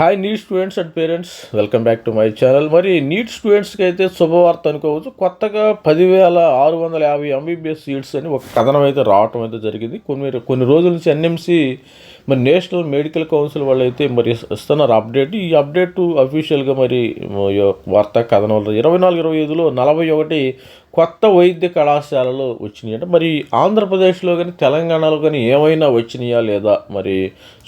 Hi NEET students and parents welcome back to my channel మరి NEET స్టూడెంట్స్కి అయితే శుభవార్త అనుకోవచ్చు. కొత్తగా పదివేల ఆరు వందల యాభై ఎంబీబీఎస్ సీట్స్ అని ఒక కథనం అయితే రావటం అయితే జరిగింది. కొన్ని కొన్ని రోజుల నుంచి ఎన్ఎంసీ మరి నేషనల్ మెడికల్ కౌన్సిల్ వాళ్ళైతే మరి ఇస్తున్నారు అప్డేట్. ఈ అప్డేట్ అఫీషియల్గా మరి ఈ వార్తా కథనంలో ఇరవై నాలుగు ఇరవై ఐదులో నలభై ఒకటి కొత్త వైద్య కళాశాలలు వచ్చినాయి అంటే మరి ఆంధ్రప్రదేశ్లో కానీ తెలంగాణలో కానీ ఏమైనా వచ్చినాయా లేదా మరి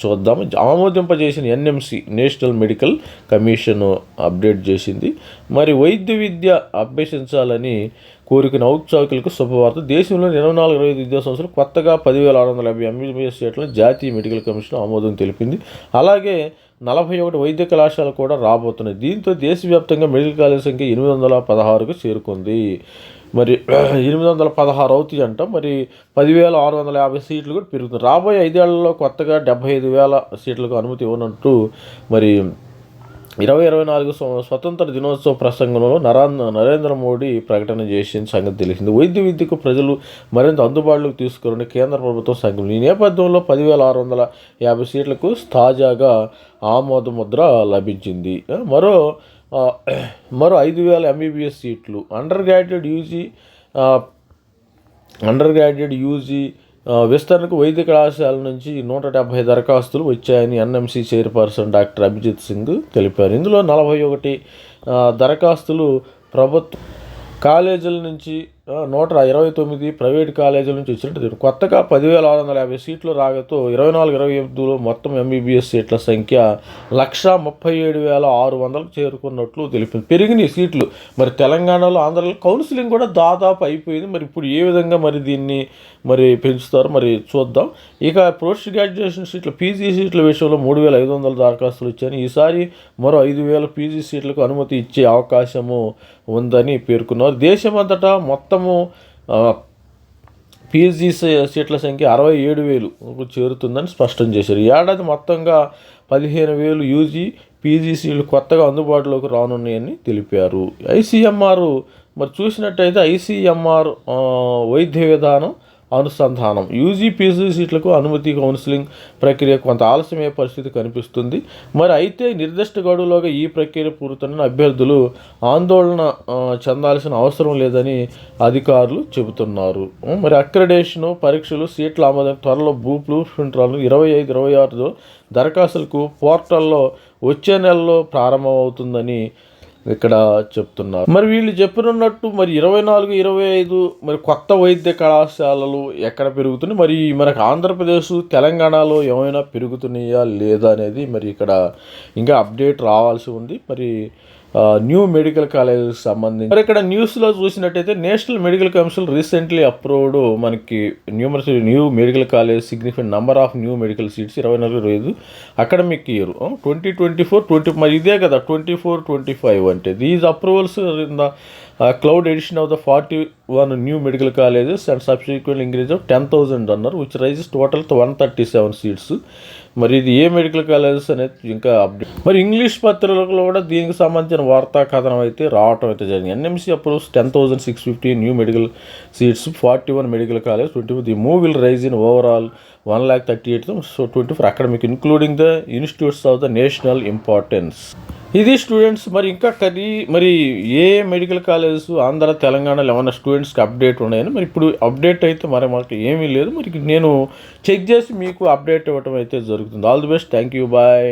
చూద్దాం. ఆమోదింపజేసిన NMC national medical commission update చేసింది. మరి వైద్య విద్య అభ్యసించాలని కోరిక ఔత్సాహికులకు శుభవార్త. దేశంలో ఇరవై నాలుగు ఇరవై ఐదు విద్యా సంవత్సరాలు కొత్తగా పదివేల ఆరు వందల యాభై ఎంబీబీఎస్ సీట్లను జాతీయ మెడికల్ కమిషన్ ఆమోదం తెలిపింది. అలాగే నలభై ఒకటి వైద్య కళాశాల కూడా రాబోతున్నాయి. దీంతో దేశవ్యాప్తంగా మెడికల్ కాలేజ్ సంఖ్య ఎనిమిది వందల పదహారుకు చేరుకుంది. మరి ఎనిమిది వందల పదహారు అవుతాయి అంట. మరి పదివేల ఆరు వందల యాభై సీట్లు కూడా పెరుగుతుంది రాబోయే ఐదేళ్ళలో కొత్తగా డెబ్బై ఐదు వేల సీట్లకు అనుమతి ఇవ్వనట్టు మరి ఇరవై ఇరవై నాలుగు స్వతంత్ర దినోత్సవ ప్రసంగంలో నరా నరేంద్ర మోడీ ప్రకటన చేసిన సంగతి తెలిసింది. వైద్య విద్యకు ప్రజలు మరింత అందుబాటులోకి తీసుకురని కేంద్ర ప్రభుత్వం సంఘం ఈ నేపథ్యంలో పదివేల ఆరు వందల యాభై సీట్లకు తాజాగా ఆమోద ముద్ర లభించింది మరో మరో ఐదు వేల ఎంబీబీఎస్ సీట్లు. Under graduate UG under graduate UG విస్తరణకు వైద్య కళాశాల నుంచి నూట డెబ్బై దరఖాస్తులు వచ్చాయని NMC chairperson doctor Abhijit Singh తెలిపారు. ఇందులో నలభై ఒకటి దరఖాస్తులు ప్రభుత్వ కాలేజీల నుంచి నూట ఇరవై తొమ్మిది ప్రైవేట్ కాలేజీల నుంచి వచ్చినట్టు కొత్తగా పదివేల ఆరు వందల యాభై సీట్లు రాగతో ఇరవై నాలుగు ఇరవై ఎనిమిదిలో మొత్తం ఎంబీబీఎస్ సీట్ల సంఖ్య లక్ష ముప్పై ఏడు వేల ఆరు వందలకు చేరుకున్నట్లు తెలిపింది. పెరిగినాయి సీట్లు మరి తెలంగాణలో ఆంధ్రలో కౌన్సిలింగ్ కూడా దాదాపు అయిపోయింది. మరి ఇప్పుడు ఏ విధంగా మరి దీన్ని మరి పెంచుతారు మరి చూద్దాం. ఇక పోస్ట్ గ్రాడ్యుయేషన్ సీట్లు పీజీ సీట్ల విషయంలో మూడు వేల ఐదు వందల దరఖాస్తులు వచ్చాయని ఈసారి మరో ఐదు వేల పీజీ సీట్లకు అనుమతి ఇచ్చే అవకాశము ఉందని పేర్కొన్నారు. దేశమంతటా మొత్తం మొత్తము పీజీ సీట్ల సంఖ్య అరవై ఏడు వేలు చేరుతుందని స్పష్టం చేశారు. ఏడాది మొత్తంగా పదిహేను వేలు యూజీ పీజీ సీట్లు కొత్తగా అందుబాటులోకి రానున్నాయని తెలిపారు. ఐసీఎంఆర్ మరి చూసినట్టయితే ఐసీఎంఆర్ వైద్య విధానం అనుసంధానం. యూజీ పీజీ సీట్లకు అనుమతి కౌన్సిలింగ్ ప్రక్రియ కొంత ఆలస్యమయ్యే పరిస్థితి కనిపిస్తుంది. మరి అయితే నిర్దిష్ట గడువులోగా ఈ ప్రక్రియ పూర్తన అభ్యర్థులు ఆందోళన చెందాల్సిన అవసరం లేదని అధికారులు చెబుతున్నారు. మరి అక్రెడేషను పరీక్షలు సీట్ల ఆమోదం త్వరలో బ్లూ బ్లూ ప్రింట్రాలు ఇరవై ఐదు ఇరవై ఆరులో దరఖాస్తులకు పోర్టల్లో వచ్చే నెలలో ప్రారంభమవుతుందని ఇక్కడ చెప్తున్నారు. మరి వీళ్ళు చెప్పినట్టు మరి ఇరవై నాలుగు ఇరవై ఐదు మరి కొత్త వైద్య కళాశాలలు ఎక్కడ పెరుగుతున్నాయి? మరి మనకు ఆంధ్రప్రదేశ్ తెలంగాణలో ఏమైనా పెరుగుతున్నాయా లేదా అనేది మరి ఇక్కడ ఇంకా అప్డేట్ రావాల్సి ఉంది. మరి న్యూ మెడికల్ కాలేజెస్ సంబంధించి మరి ఇక్కడ న్యూస్లో చూసినట్టయితే national medical council recently approved మనకి numerous new medical college significant number of new medical seats ఇరవై నాలుగు ఇరవై ఐదు academic year twenty twenty four twenty మరి ఇదే కదా ట్వంటీ ఫోర్ ట్వంటీ ఫైవ్ అంటే these approvals in the cloud edition of the forty one new medical colleges and subsequent increase of ten thousand అన్నారు which rises total one thirty seven seats మరి ఇది ఏ medical colleges అనేది ఇంకా update మరి English పత్రికలో కూడా దీనికి సంబంధించిన వార్తా కథనం అయితే రావటం అయితే జరిగింది. NMC approves ten thousand six fifty new medical seats forty one medical college twenty the move will rise in overall one lakh thirty eight so twenty four academic including the institutes of the national importance ఇది students మరి ఇంకా కది మరి ఏ medical colleges Andhra తెలంగాణలో ఏమైనా స్టూడెంట్స్కి update ఉన్నాయని? మరి ఇప్పుడు అప్డేట్ అయితే మరి మాకు ఏమీ లేదు. మరి నేను చెక్ చేసి మీకు అప్డేట్ ఇవ్వటం అయితే జరుగుతుంది. All the best thank you bye